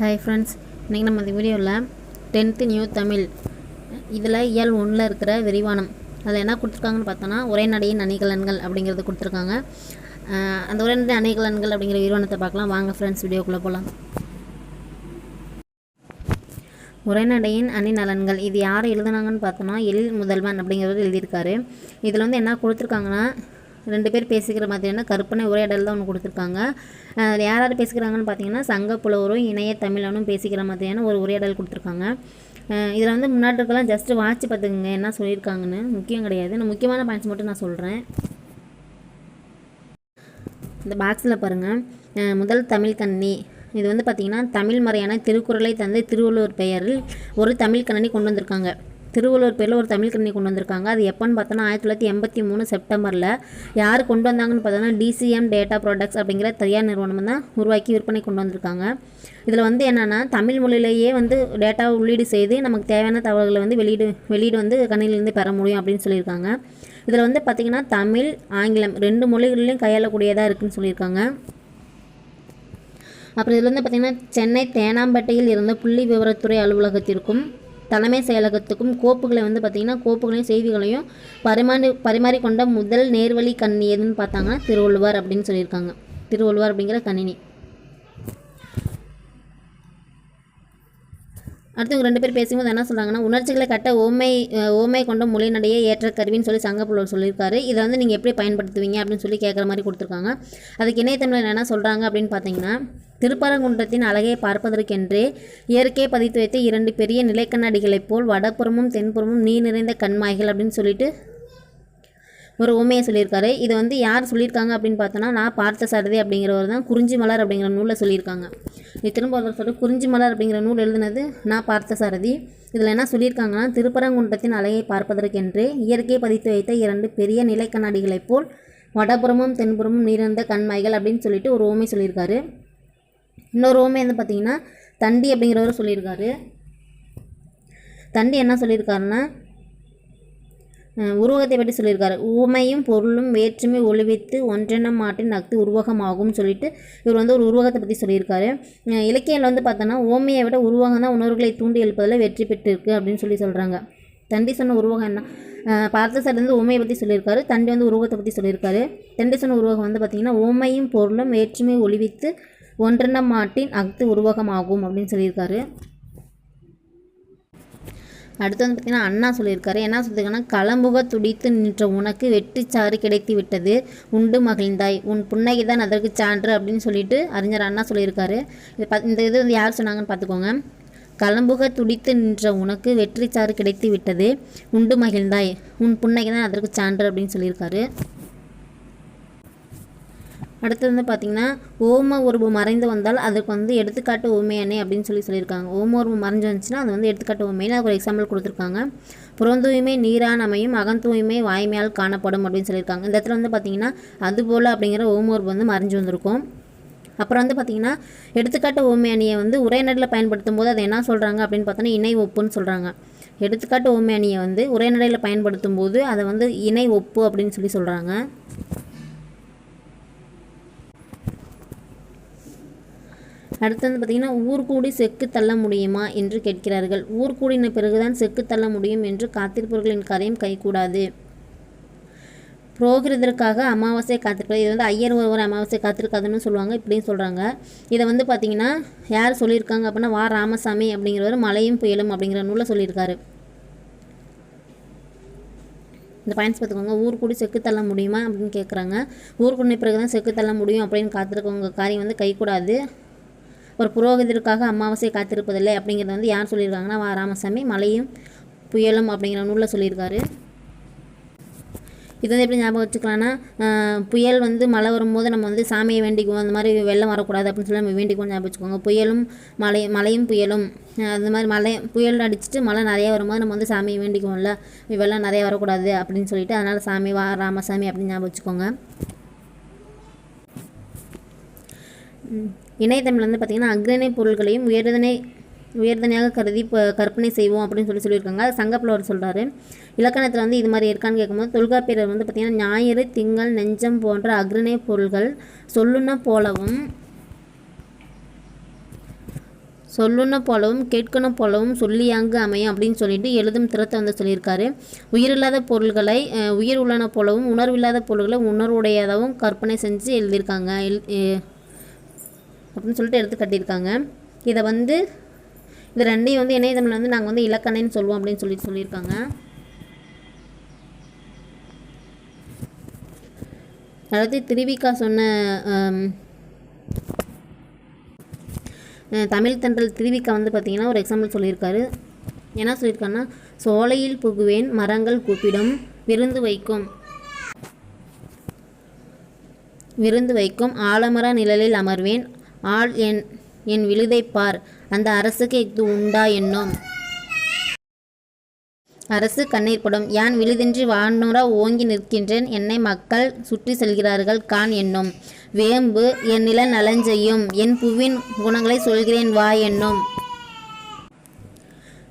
Hi friends இன்றைக்கி நம்ம இந்த வீடியோவில் டென்த்து நியூ தமிழ். இதில் இயல் ஒன்றில் இருக்கிற விரிவானம் அதில் என்ன கொடுத்துருக்காங்கன்னு பார்த்தோன்னா உரைநடையின் அணிகலன்கள் அப்படிங்கிறது கொடுத்துருக்காங்க. அந்த உரைநடை அணிகலன்கள் அப்படிங்கிற விரிவானத்தை பார்க்கலாம். வாங்க ஃப்ரெண்ட்ஸ் வீடியோக்குள்ளே போகலாம் உரைநடையின் அணிநலன்கள். இது யார் எழுதுனாங்கன்னு பார்த்தோன்னா எழில் முதல்வன் அப்படிங்கிறது எழுதியிருக்காரு. இதில் வந்து என்ன கொடுத்துருக்காங்கன்னா ரெண்டு பேர் பேசிக்கிற மாதிரியான கற்பனை உரையாடல் தான் ஒன்று கொடுத்துருக்காங்க. அதில் யார் யார் பேசிக்கிறாங்கன்னு பார்த்தீங்கன்னா சங்க புலவரும் இணைய தமிழனும் பேசிக்கிற மாதிரியான ஒரு உரையாடல் கொடுத்துருக்காங்க. இதில் வந்து முன்னாடி இருக்கலாம் ஜஸ்ட்டு வாட்ச் பார்த்துக்குங்க என்ன சொல்லியிருக்காங்கன்னு. முக்கியம் கிடையாது. நான் முக்கியமான பாயிண்ட்ஸ் மட்டும் நான் சொல்கிறேன் இந்த பாக்ஸில் பாருங்கள் முதல் தமிழ் கண்ணி. இது வந்து பார்த்திங்கன்னா தமிழ் மறையான திருக்குறளை தந்து திருவள்ளுவர் பெயரில் ஒரு தமிழ் கண்ணனி கொண்டு வந்திருக்காங்க. திருவள்ளுவர் பேரில் ஒரு தமிழ் கணினி கொண்டு வந்திருக்காங்க. அது எப்போன்னு பார்த்தோன்னா ஆயிரத்தி தொள்ளாயிரத்தி எண்பத்தி மூணு செப்டம்பரில் யார் கொண்டு வந்தாங்கன்னு பார்த்தோன்னா டிசிஎம் டேட்டா ப்ராடக்ட்ஸ் அப்படிங்கிற தனியார் நிறுவனம் தான் உருவாக்கி விற்பனை கொண்டு வந்திருக்காங்க. இதில் வந்து என்னென்னா தமிழ் மொழியிலேயே வந்து டேட்டாவை உள்ளீடு செய்து நமக்கு தேவையான தகவல்களை வந்து வெளியீடு வெளியீடு வந்து கணினிலேருந்து பெற முடியும் அப்படின்னு சொல்லியிருக்காங்க. இதில் வந்து பார்த்திங்கன்னா தமிழ் ஆங்கிலம் ரெண்டு மொழிகளிலையும் கையாளக்கூடியதாக இருக்குன்னு சொல்லியிருக்காங்க. அப்புறம் இதில் வந்து பார்த்திங்கன்னா சென்னை தேனாம்பேட்டையில் இருந்த புள்ளி விவரத்துறை அலுவலகத்திற்கும் தலைமை செயலகத்துக்கும் கோப்புகளை வந்து பார்த்திங்கன்னா கோப்புகளையும் செய்திகளையும் பரிமாறி பரிமாறிக்கொண்ட முதல் நேர்வழி கண்ணி எதுன்னு பார்த்தாங்கன்னா திருவள்ளுவர் அப்படின்னு சொல்லியிருக்காங்க. திருவள்ளுவர் அப்படிங்கிற கணினி. அடுத்தவங்க ரெண்டு பேர் பேசும்போது என்ன சொல்கிறாங்கன்னா உணர்ச்சிகளை கட்ட ஓமை ஓமை கொண்ட மொழிநடையே ஏற்ற கருவின்னு சொல்லி சங்கப்புலவர் சொல்லியிருக்காரு. இதை வந்து நீங்கள் எப்படி பயன்படுத்துவீங்க? அப்படின்னு சொல்லி கேட்குற மாதிரி கொடுத்துருக்காங்க. அதுக்கு இணையத்தமிழில் என்ன சொல்கிறாங்க அப்படின்னு பார்த்தீங்கன்னா திருப்பரங்குன்றத்தின் அழகை பார்ப்பதற்கென்றே இயற்கை பதித்து வைத்த இரண்டு பெரிய நிலைக்கண்ணாடிகளைப் போல் வடபுறமும் தென்புறமும் நீர் நிறைந்த கண்மாய்கள் அப்படின்னு சொல்லிட்டு ஒரு உண்மையை சொல்லியிருக்காரு. இது வந்து யார் சொல்லியிருக்காங்க அப்படின்னு பார்த்தோன்னா நான் பார்த்த சாரதி அப்படிங்கிறவர் தான் குறிஞ்சி மலர் அப்படிங்கிற நூலில் சொல்லியிருக்காங்க. இது திரும்ப ஒரு சொல்ல. குறிஞ்சி மலர் அப்படிங்கிற நூல் எழுதுனது நான் பார்த்த சாரதி. இதில் என்ன சொல்லியிருக்காங்கன்னா திருப்பரங்குன்றத்தின் அலையை பார்ப்பதற்கென்று இயற்கை பதித்து வைத்த இரண்டு பெரிய நிலைக்கண்ணாடிகளைப் போல் வடபுறமும் தென்புறமும் நீர்ந்த கண்மாய்கள் அப்படின்னு சொல்லிட்டு ஒரு ஓமை சொல்லியிருக்காரு. இன்னொரு ஓமை வந்து பார்த்தீங்கன்னா தண்டி அப்படிங்கிறவர் சொல்லியிருக்காரு. தண்டி என்ன சொல்லியிருக்காருன்னா உருவகத்தை பற்றி சொல்லியிருக்காரு. உமையும் பொருளும் வேற்றுமை ஒளிவித்து ஒன்றெண்ண மாட்டின் அக்து உருவகமாகும் சொல்லிட்டு இவர் வந்து ஒரு உருவகத்தை பற்றி சொல்லியிருக்காரு. இலக்கியில் இலக்கியத்தில் வந்து பார்த்தோன்னா ஓமையை விட உருவகம் தான் உணர்வுகளை தூண்டி எழுப்பதில் வெற்றி பெற்றிருக்கு அப்படின்னு சொல்லி சொல்கிறாங்க தண்டி சொன்ன உருவகம் என்ன? அஹ் வந்து ஓமையை பற்றி சொல்லியிருக்காரு. தண்டி வந்து உருவகத்தை பற்றி சொல்லியிருக்காரு. தண்டி சொன்ன உருவகம் வந்து பார்த்திங்கன்னா ஓமையும் பொருளும் வேற்றுமை ஒளிவித்து ஒன்றெண்ண மாட்டின் அக்து உருவகமாகும் அப்படின்னு சொல்லியிருக்காரு. அடுத்து வந்து பார்த்திங்கன்னா அண்ணா சொல்லியிருக்காரு. என்ன சொல்லியிருக்காங்கன்னா களம்புக துடித்து நின்ற உனக்கு வெற்றிச்சாறு கிடைத்து விட்டது. உண்டு மகிழ்ந்தாய். உன் புன்னகை தான் அதற்கு சான்று அப்படின்னு சொல்லிட்டு அறிஞர் அண்ணா சொல்லியிருக்காரு. இது பா இந்த இது வந்து யார் சொன்னாங்கன்னு பார்த்துக்கோங்க. களம்புக துடித்து நின்ற உனக்கு வெற்றிச்சாறு கிடைத்து விட்டது. உண்டு மகிழ்ந்தாய். உன் புன்னகை தான் அதற்கு சான்று அப்படின்னு சொல்லியிருக்காரு. அடுத்து வந்து பார்த்திங்கன்னா ஓம உருவு மறைந்து வந்தால் அதுக்கு வந்து எடுத்துக்காட்டு உண்மையானே அப்படின்னு சொல்லி சொல்லியிருக்காங்க. ஓம உருவு மறைஞ்சு வந்துச்சுன்னா அது வந்து எடுத்துக்காட்டு உண்மைன்னு அதுக்கு ஒரு எக்ஸாம்பிள் கொடுத்துருக்காங்க. புறந்தூய்மை நீரான் அமையும் அகந்தூய்மை வாய்மையால் காணப்படும் அப்படின்னு சொல்லியிருக்காங்க. இந்த இடத்துல வந்து பார்த்திங்கன்னா அதுபோல் அப்படிங்கிற ஓம உருவு வந்து மறைஞ்சு வந்திருக்கும். அப்புறம் வந்து பார்த்திங்கன்னா எடுத்துக்காட்டு ஓமை அணியை வந்து உரைநடையில் பயன்படுத்தும் போது அதை என்ன சொல்கிறாங்க அப்படின்னு பார்த்தோன்னா இணை ஒப்புன்னு சொல்கிறாங்க எடுத்துக்காட்டு ஓமை அணியை வந்து உரைநடையில் பயன்படுத்தும் போது அதை வந்து இணை ஒப்பு அப்படின்னு சொல்லி சொல்கிறாங்க அடுத்து வந்து பார்த்திங்கன்னா ஊர் கூடி செக்கு தள்ள முடியுமா? என்று கேட்கிறார்கள். ஊர் கூடின பிறகுதான் செக்கு தள்ள முடியும் என்று காத்திருப்பவர்களின் கதையும் கைகூடாது. புரோகிருதற்காக அமாவாசை காத்திருப்பது இது வந்து ஐயர் ஒருவர் அமாவாசை காத்திருக்காதுன்னு சொல்லுவாங்க இப்படின்னு சொல்கிறாங்க இதை வந்து பார்த்திங்கன்னா யார் சொல்லியிருக்காங்க அப்படின்னா வா ராமசாமி அப்படிங்கிறவர் மலையும் புயலும் அப்படிங்கிற நூலில் சொல்லியிருக்காரு. இந்த பாயிண்ட்ஸ் பார்த்துக்கோங்க. ஊர் கூடி செக்கு தள்ள முடியுமா அப்படின்னு கேட்குறாங்க ஊர் கூடின பிறகு தான் செக்கு தள்ள முடியும் அப்படின்னு காத்திருக்கவங்க காரியம் வந்து கைக்கூடாது ஒரு புரோகிதருக்காக அமாவாசை காத்திருப்பதில்லை அப்படிங்கிறது வந்து யார் சொல்லியிருக்காங்கன்னா வா ராமசாமி மலையும் புயலும் அப்படிங்கிற நூலில் சொல்லியிருக்காரு. இது வந்து எப்படி ஞாபகம் வச்சுக்கலாம்னா புயல் வந்து மழை வரும்போது நம்ம வந்து சாமியை வேண்டிக்குவோம் அந்த மாதிரி வெள்ளம் வரக்கூடாது அப்படின்னு சொல்லி நம்ம வேண்டிக்குவோம் ஞாபகம் வச்சுக்கோங்க. புயலும் மழை மழையும் புயலும் அது அந்த மாதிரி மழை புயல் அடிச்சுட்டு மழை நிறையா வரும்போது நம்ம வந்து சாமியை வேண்டிக்குவோம்ல வெள்ளம் நிறையா வரக்கூடாது அப்படின்னு சொல்லிட்டு அதனால் சாமி வா ராமசாமி அப்படின்னு ஞாபகம் வச்சுக்கோங்க. இணையதமிழ் வந்து பார்த்திங்கன்னா அக்ரணை பொருள்களையும் உயர்தனை உயர்தனையாக கருதி இப்போ கற்பனை செய்வோம் அப்படின்னு சொல்லி சொல்லியிருக்காங்க. அது சங்கப்புலவர் சொல்கிறாரு இலக்கணத்தில் வந்து இது மாதிரி இருக்கான்னு கேட்கும்போது தொல்காப்பியர் வந்து பார்த்திங்கன்னா ஞாயிறு திங்கள் நெஞ்சம் போன்ற அக்ரணை பொருள்கள் சொல்லுன போலவும் சொல்லுன போலவும் கேட்கணும் போலவும் சொல்லியாங்கு அமையும் அப்படின்னு சொல்லிட்டு எழுதும் திறத்தை வந்து சொல்லியிருக்காரு. உயிரில்லாத பொருள்களை உயிர் உள்ளன போலவும் உணர்வில்லாத பொருள்களை உணர்வுடையதாகவும் கற்பனை செஞ்சு எழுதியிருக்காங்க. எல் அப்படின்னு சொல்லிட்டு எடுத்து கட்டியிருக்காங்க. இதை வந்து இது ரெண்டையும் வந்து இணையதமிழ் வந்து நாங்கள் வந்து இலக்கணைன்னு சொல்லுவோம் அப்படின்னு சொல்லிட்டு சொல்லியிருக்காங்க. அடுத்து திருவிக்கா சொன்ன தமிழ் தென்றல் திருவிக்கா வந்து பார்த்திங்கன்னா ஒரு எக்ஸாம்பிள் சொல்லியிருக்காரு. என்ன சொல்லியிருக்காருன்னா சோலையில் புகுவேன் மரங்கள் கூப்பிடும் விருந்து வைக்கும். விருந்து வைக்கும் ஆலமர நிழலில் அமர்வேன் ஆள் என் என் விழுதைப் பார். அந்த அரசுக்கு இது உண்டா என்னும்? அரசு கண்ணீர் படும். யான் விழுதின்றி வானுற ஓங்கி நிற்கின்றேன். என்னை மக்கள் சுற்றி செல்கிறார்கள் கான் என்னும். வேம்பு என் நில நலஞ்செய்யும். என் புவின் குணங்களை சொல்கிறேன் வா என்னும்.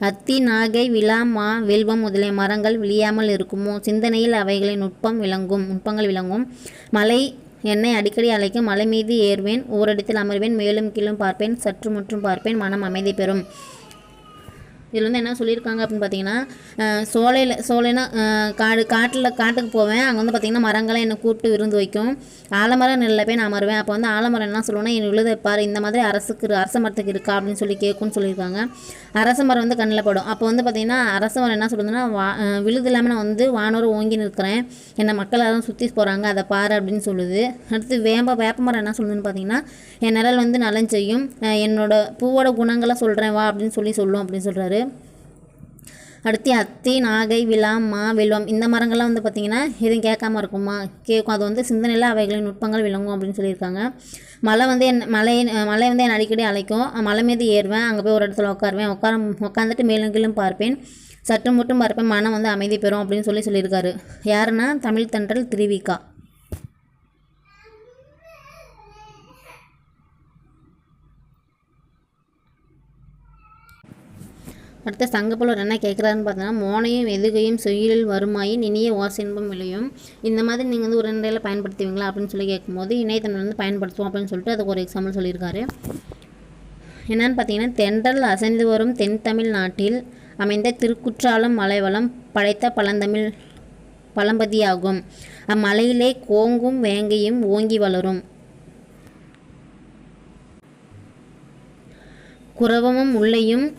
அத்தி நாகை விழா மா வெல்வம் முதலிய மரங்கள் விழியாமல் இருக்குமோ? சிந்தனையில் அவைகளின் நுட்பம் விளங்கும் நுட்பங்கள் விளங்கும். மலை என்னை அடிக்கடி அழைக்கும் மலை மீது ஏறுவேன் ஓரிடத்தில் அமர்வேன் மேலும் கீழும் பார்ப்பேன் சற்று முற்றும் பார்ப்பேன் மனம் அமைதி பெறும். இதில் வந்து என்ன சொல்லியிருக்காங்க அப்படின்னு பார்த்தீங்கன்னா சோலையில் சோலைனா காடு காட்டில் காட்டுக்கு போவேன். அங்கே வந்து பார்த்திங்கன்னா மரங்களை என்னை கூப்பிட்டு விருந்து வைக்கும். ஆலமரம் நெல்லில் போய் நான் மறுவேன் அப்போ வந்து ஆலமரம் என்ன சொல்லுவேன்னா என் விழுதை பாரு இந்த மாதிரி அரசுக்கு அரச மரத்துக்கு இருக்கா? அப்படின்னு சொல்லி கேட்கும்னு சொல்லியிருக்காங்க. அரச மரம் வந்து கண்ணில் படும். அப்போ வந்து பார்த்திங்கன்னா அரச மரம் என்ன சொல்லுதுன்னா வா விழுது இல்லாமல் நான் வந்து வானோர் ஓங்கி நிற்கிறேன். என்னை மக்கள் யாரும் சுற்றி போகிறாங்க அதை பாரு அப்படின்னு சொல்லுது. அடுத்து வேம்ப வேப்ப மரம் என்ன சொல்லுதுன்னு பார்த்தீங்கன்னா என் நிழல் வந்து நலன் செய்யும் என்னோட பூவோட குணங்களை சொல்கிறேன் வா அப்படின்னு சொல்லி சொல்லும் அப்படின்னு சொல்கிறாரு அடுத்து அத்தி நாகை விழா மா வெல்வம். இந்த மரங்கள்லாம் வந்து பார்த்திங்கன்னா எதுவும் கேட்காம இருக்குமா? கேட்கும். அது வந்து சிந்தனையில் அவைகளின் நுட்பங்கள் விளங்கும் அப்படின்னு சொல்லியிருக்காங்க. மலை வந்து என் மலை மலை வந்து என்னை அடிக்கடி அழைக்கும் மலை மீது ஏறுவேன். அங்கே போய் ஒரு இடத்துல உட்காருவேன் உட்கார உட்காந்துட்டு மேலும் கீழும் பார்ப்பேன். சற்று மட்டும் பார்ப்பேன். மனம் வந்து அமைதி பெறும் அப்படின்னு சொல்லி சொல்லியிருக்காரு. யாருன்னா தமிழ் தென்றல் திருவிக்கா. அடுத்த சங்கப்புலவர் என்ன கேட்குறாருன்னு பார்த்தீங்கன்னா மோனையும் எதுகையும் சுயிலில் வருமாயின் இனிய ஓசின்பம் விளையும். இந்த மாதிரி நீங்கள் வந்து ஒரு பயன்படுத்துவீங்களா? அப்படின்னு சொல்லி கேட்கும்போது இணையத்தமிழ் வந்து பயன்படுத்துவோம் அப்படின்னு சொல்லிட்டு அதுக்கு ஒரு எக்ஸாம்பிள் சொல்லியிருக்காரு. என்னன்னு பார்த்தீங்கன்னா தென்றல் அசைந்து வரும் தென் தமிழ் நாட்டில் அமைந்த திருக்குற்றாலம் மலைவளம் படைத்த பழந்தமிழ் பழம்பதியாகும். அம்மலையிலே கோங்கும் வேங்கையும் ஓங்கி வளரும். குரவமும் உள்ளையும்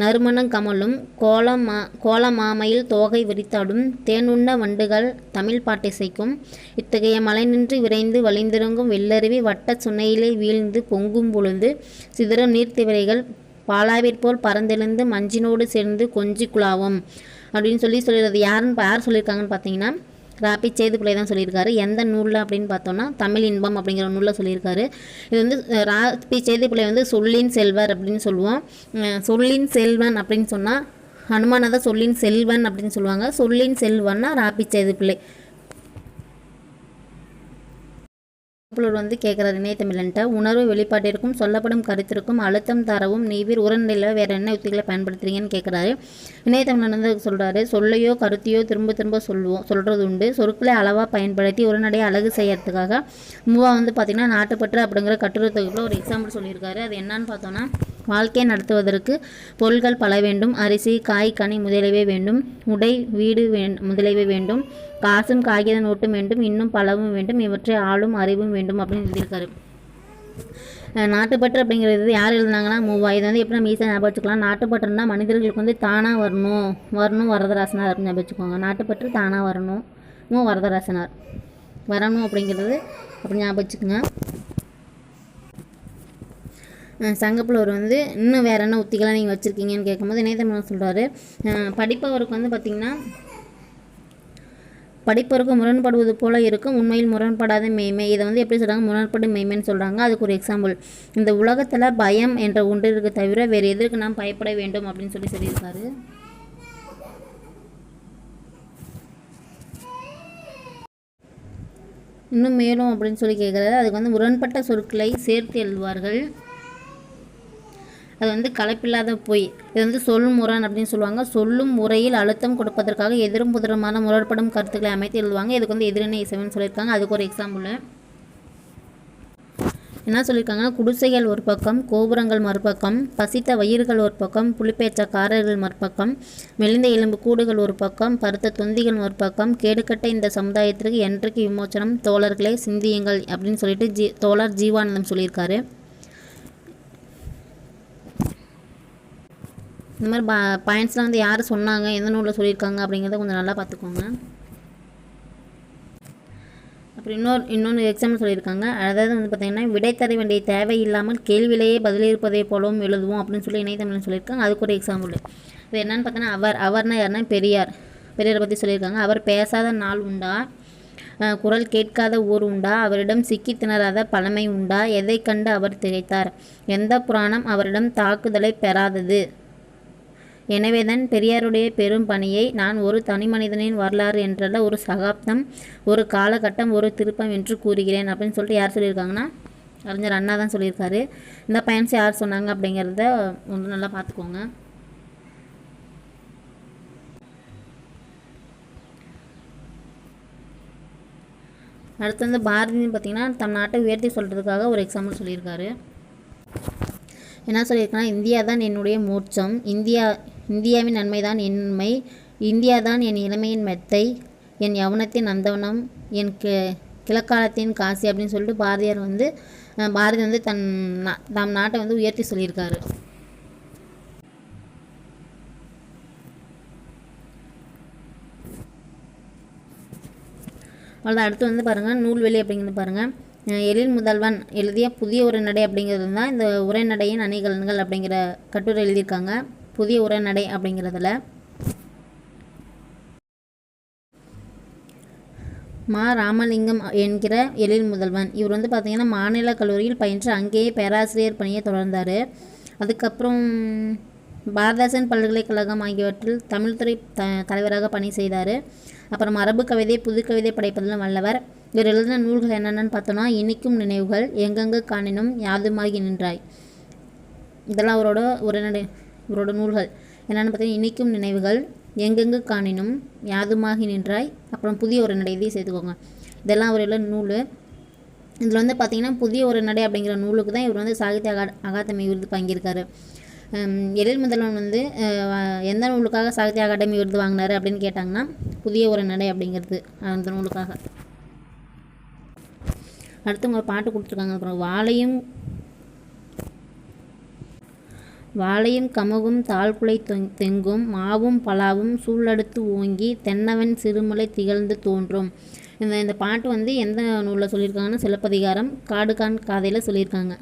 நறுமணம் கமலும் கோலமா கோலமாமையில் தோகை விரித்தாடும் தேனுண்ண வண்டுகள் தமிழ் பாட்டிசைக்கும் இத்தகைய மலை நின்று விரைந்து வழிந்திறங்கும் வெள்ளருவி வட்டச் சுனையிலே வீழ்ந்து பொங்கும் பொழுது சிதறும் நீர்த்திவரைகள் பாலாவிற்போல் பறந்தெழுந்து மஞ்சினோடு சேர்ந்து கொஞ்சி குழாவும். அப்படின்னு சொல்லி சொல்லிடுறது. யாருன்னு யார் சொல்லியிருக்காங்கன்னு பார்த்தீங்கன்னா ராபி சேதுக்குள்ளே தான் சொல்லியிருக்காரு. எந்த நூலில் அப்படின்னு பார்த்தோன்னா தமிழ் இன்பம் அப்படிங்கிற நூலில் சொல்லியிருக்காரு. இது வந்து ராபி சேதுக்குள்ளே வந்து சொல்லின் செல்வர் அப்படின்னு சொல்லுவோம். சொல்லின் செல்வன் அப்படின்னு சொன்னால் ஹனுமானதை சொல்லின் செல்வன் அப்படின்னு சொல்லுவாங்க. சொல்லின் செல்வன்னா ராபி சேதுப்பிள்ளை புலர் வந்து கேட்குறாரு இணையத்தமிழன்ட்ட உணர்வு வெளிப்பாட்டிற்கும் சொல்லப்படும் கருத்திற்கும் அழுத்தம் தரவும் நீவிர் உரநிலையில் வேறு என்ன யுக்திகளை பயன்படுத்துறீங்கன்னு கேட்குறாரு இணையத்தமிழன் வந்து சொல்கிறாரு சொல்லையோ கருத்தையோ திரும்ப திரும்ப சொல்லுவோம் சொல்கிறது உண்டு. சொற்களை அளவாக பயன்படுத்தி உரநடையை அழகு செய்யறதுக்காக. மூவா வந்து பார்த்திங்கன்னா நாட்டுப்பற்று அப்படிங்கிற கட்டுரை தொகுப்பில் ஒரு எக்ஸாம்பிள் சொல்லியிருக்காரு. அது என்னன்னு பார்த்தோன்னா வாழ்க்கையை நடத்துவதற்கு பொருள்கள் பல வேண்டும். அரிசி காய் கனி முதலியவை வேண்டும். உடை வீடு வேண் முதலியவை வேண்டும். காசும் காகித நோட்டும் வேண்டும். இன்னும் பலவும் வேண்டும். இவற்றை ஆளும் அறிவும் வேண்டும் அப்படின்னு எழுதியிருக்காரு. நாட்டுப்பற்று அப்படிங்கிறது யார் எழுதுனாங்கன்னா மூவா இதை வந்து எப்படி நம்ம ஈஸியாக ஞாபகம் வச்சுக்கலாம். நாட்டுப்பற்றுனா மனிதர்களுக்கு வந்து தானாக வரணும். வரணும் வரதராசனார் அப்படின்னு ஞாபகம் வச்சுக்கோங்க. நாட்டுப்பற்று தானாக வரணும். மூ வரதராசனார். வரணும் அப்படிங்கிறது அப்படி ஞாபகம் வச்சுக்கோங்க. சங்கப்புலவர் வந்து இன்னும் வேறு என்ன உத்திகளாக நீங்கள் வச்சுருக்கீங்கன்னு கேட்கும்போது இணையதமிழன் சொல்கிறாரு படிப்பவருக்கு வந்து பார்த்திங்கன்னா படிப்பவருக்கு முரண்படுவது போல இருக்கும். உண்மையில் முரண்படாத மெய்மை. இதை வந்து எப்படி சொல்கிறாங்க முரண்படும் மெய்மைன்னு சொல்கிறாங்க அதுக்கு ஒரு எக்ஸாம்பிள் இந்த உலகத்தில் பயம் என்ற ஒன்று இருக்கு தவிர வேறு எதற்கு நாம் பயப்பட வேண்டும்? அப்படின்னு சொல்லி சொல்லியிருக்காரு. இன்னும் மேலும் அப்படின்னு சொல்லி கேட்குறாரு அதுக்கு வந்து முரண்பட்ட சொற்களை சேர்த்து எழுதுவார்கள். அது வந்து கலப்பில்லாத பொய். இது வந்து சொல் முரண் அப்படின்னு சொல்லுவாங்க. சொல்லும் முறையில் அழுத்தம் கொடுப்பதற்காக எதிரும் புதிரமான முரண்படும் கருத்துக்களை அமைத்து எழுதுவாங்க. இதுக்கு வந்து எதிரணை இசைன்னு சொல்லியிருக்காங்க. அதுக்கு ஒரு எக்ஸாம்பிள் என்ன சொல்லியிருக்காங்கன்னா குடிசைகள் ஒரு பக்கம் கோபுரங்கள் மறுபக்கம் பசித்த வயிறுகள் ஒரு பக்கம் புலிப்பேச்சக்காரர்கள் மறுபக்கம் மெலிந்த எலும்பு கூடுகள் ஒரு பக்கம் பருத்த தொந்திகள் ஒரு பக்கம் கேடுகட்ட இந்த சமுதாயத்திற்கு என்றைக்கு விமோச்சனம்? தோழர்களே சிந்தியுங்கள் அப்படின்னு சொல்லிட்டு ஜி தோழர் ஜீவானந்தம் சொல்லியிருக்காரு. இந்த மாதிரி பா பாயிண்ட்ஸ்லாம் வந்து யார் சொன்னாங்க எந்த நூலில் சொல்லியிருக்காங்க அப்படிங்கிறத கொஞ்சம் நல்லா பார்த்துக்கோங்க. அப்புறம் இன்னொரு இன்னொன்று எக்ஸாம்பிள் சொல்லியிருக்காங்க. அதாவது வந்து பார்த்திங்கன்னா விடை தர வேண்டிய தேவை இல்லாமல் கேள்வியிலேயே பதிலிருப்பதை போலவும் எழுதுவோம் அப்படின்னு சொல்லி இணையதமிழ் சொல்லியிருக்காங்க. அதுக்கு ஒரு எக்ஸாம்பிள் இது என்னென்னு பார்த்தீங்கன்னா அவர் அவர்னா யாருன்னா பெரியார். பெரியாரை பற்றி சொல்லியிருக்காங்க. அவர் பேசாத நாள் உண்டா? குரல் கேட்காத ஊர் உண்டா? அவரிடம் சிக்கி திணறாத பழமை உண்டா? எதை கண்டு அவர் திகைத்தார்? எந்த புராணம் அவரிடம் தாக்குதலை பெறாதது? எனவேதான் பெரியாருடைய பெரும் பணியை நான் ஒரு தனிமனிதனின் வரலாறு என்றல்ல ஒரு சகாப்தம் ஒரு காலகட்டம் ஒரு திருப்பம் என்று கூறுகிறேன் அப்படின்னு சொல்லிட்டு யார் சொல்லியிருக்காங்கன்னா அறிஞர் அண்ணா தான் சொல்லியிருக்காரு. இந்த பயன்ஸ் யார் சொன்னாங்க அப்படிங்கிறத ஒன்று நல்லா பார்த்துக்கோங்க. அடுத்து வந்து பாரதின்னு பார்த்தீங்கன்னா தம் நாட்டை உயர்த்தி சொல்கிறதுக்காக ஒரு எக்ஸாம்பிள் சொல்லியிருக்காரு. என்ன சொல்லியிருக்கேன்னா இந்தியா தான் என்னுடைய மோட்சம் இந்தியா இந்தியாவின் நன்மைதான் என்மை இந்தியா தான் என் இளமையின் மெத்தை. என் யவனத்தின் நந்தவனம் என் கி கிழக்காலத்தின் காசி அப்படின்னு சொல்லிட்டு பாரதியார் வந்து பாரதி வந்து தன் தம் நாட்டை வந்து உயர்த்தி சொல்லியிருக்காரு. அவ்வளோதான் அடுத்து வந்து பாருங்கள் நூல்வெளி அப்படிங்கிறது பாருங்கள் எழில் முதல்வன் எழுதிய புதிய உரைநடை அப்படிங்கிறது தான் இந்த உரைநடையின் அணிகலன்கள் அப்படிங்கிற கட்டுரை எழுதியிருக்காங்க. புதிய உரைநடை அப்படிங்கிறதுல. மா ராமலிங்கம் என்கிற எழில் முதல்வன். இவர் வந்து பார்த்திங்கன்னா மாநில கல்லூரியில் பயின்று அங்கேயே பேராசிரியர் பணியை தொடர்ந்தார். அதுக்கப்புறம் பாரதாசன் பல்கலைக்கழகம் ஆகியவற்றில் தமிழ்துறை த தலைவராக பணி செய்தார். அப்புறம் மரபு கவிதை புது கவிதை படைப்பதிலும் வல்லவர். இவர் எழுதின நூல்கள் என்னென்னு பார்த்தோன்னா இனிக்கும் நினைவுகள் எங்கெங்கு காணினும் யாதுமாகி நின்றாய். இதெல்லாம் அவரோட உரைநடை. இவரோட நூல்கள். என்னென்னு பார்த்தீங்கன்னா இனிக்கும் நினைவுகள் எங்கெங்கு காணினும் யாதுமாகி நின்றாய். அப்புறம் புதிய ஒரு நடை இதையும் சேர்த்துக்கோங்க. இதெல்லாம் அவரோட நூல். இதில் வந்து பார்த்தீங்கன்னா புதிய ஒரு நடை அப்படிங்கிற நூலுக்கு தான் இவர் வந்து சாகித்ய அகா அகாதமி விருது வாங்கியிருக்காரு. எழில் முதல்வன் வந்து எந்த நூலுக்காக சாகித்ய அகாடமி விருது வாங்கினாரு அப்படின்னு கேட்டாங்கன்னா புதிய ஒரு நடை அப்படிங்கிறது அந்த நூலுக்காக. அடுத்து ஒரு பாட்டு கொடுத்துருக்காங்க. அப்புறம் வாழையும் வாழையும் கமுகும் தாழ்குலை தொங்- தெங்கும் மாவும் பலாவும் சூழடுத்து ஓங்கி தென்னவன் சிறுமலை திகழ்ந்து தோன்றும். இந்த இந்த பாட்டு வந்து எந்த நூலில் சொல்லியிருக்காங்கன்னா சிலப்பதிகாரம் காடுகான் காதையில் சொல்லியிருக்காங்க.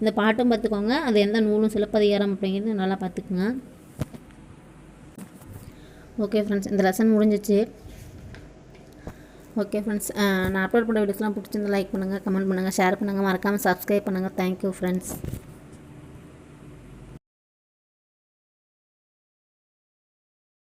இந்த பாட்டும் பார்த்துக்கோங்க. அது எந்த நூலும் சிலப்பதிகாரம் அப்படிங்கிறது நல்லா பார்த்துக்குங்க. ஓகே ஃப்ரெண்ட்ஸ் இந்த லெசன் முடிஞ்சிச்சு. ஓகே ஃப்ரெண்ட்ஸ் நான் அப்லோட் பண்ண வீடியோஸ்லாம் பிடிச்சிருந்து லைக் பண்ணுங்கள் கமெண்ட் பண்ணுங்கள் ஷேர் பண்ணுங்கள் மறக்காமல் சப்ஸ்கிரைப் பண்ணுங்கள் தேங்க்யூ ஃப்ரெண்ட்ஸ்.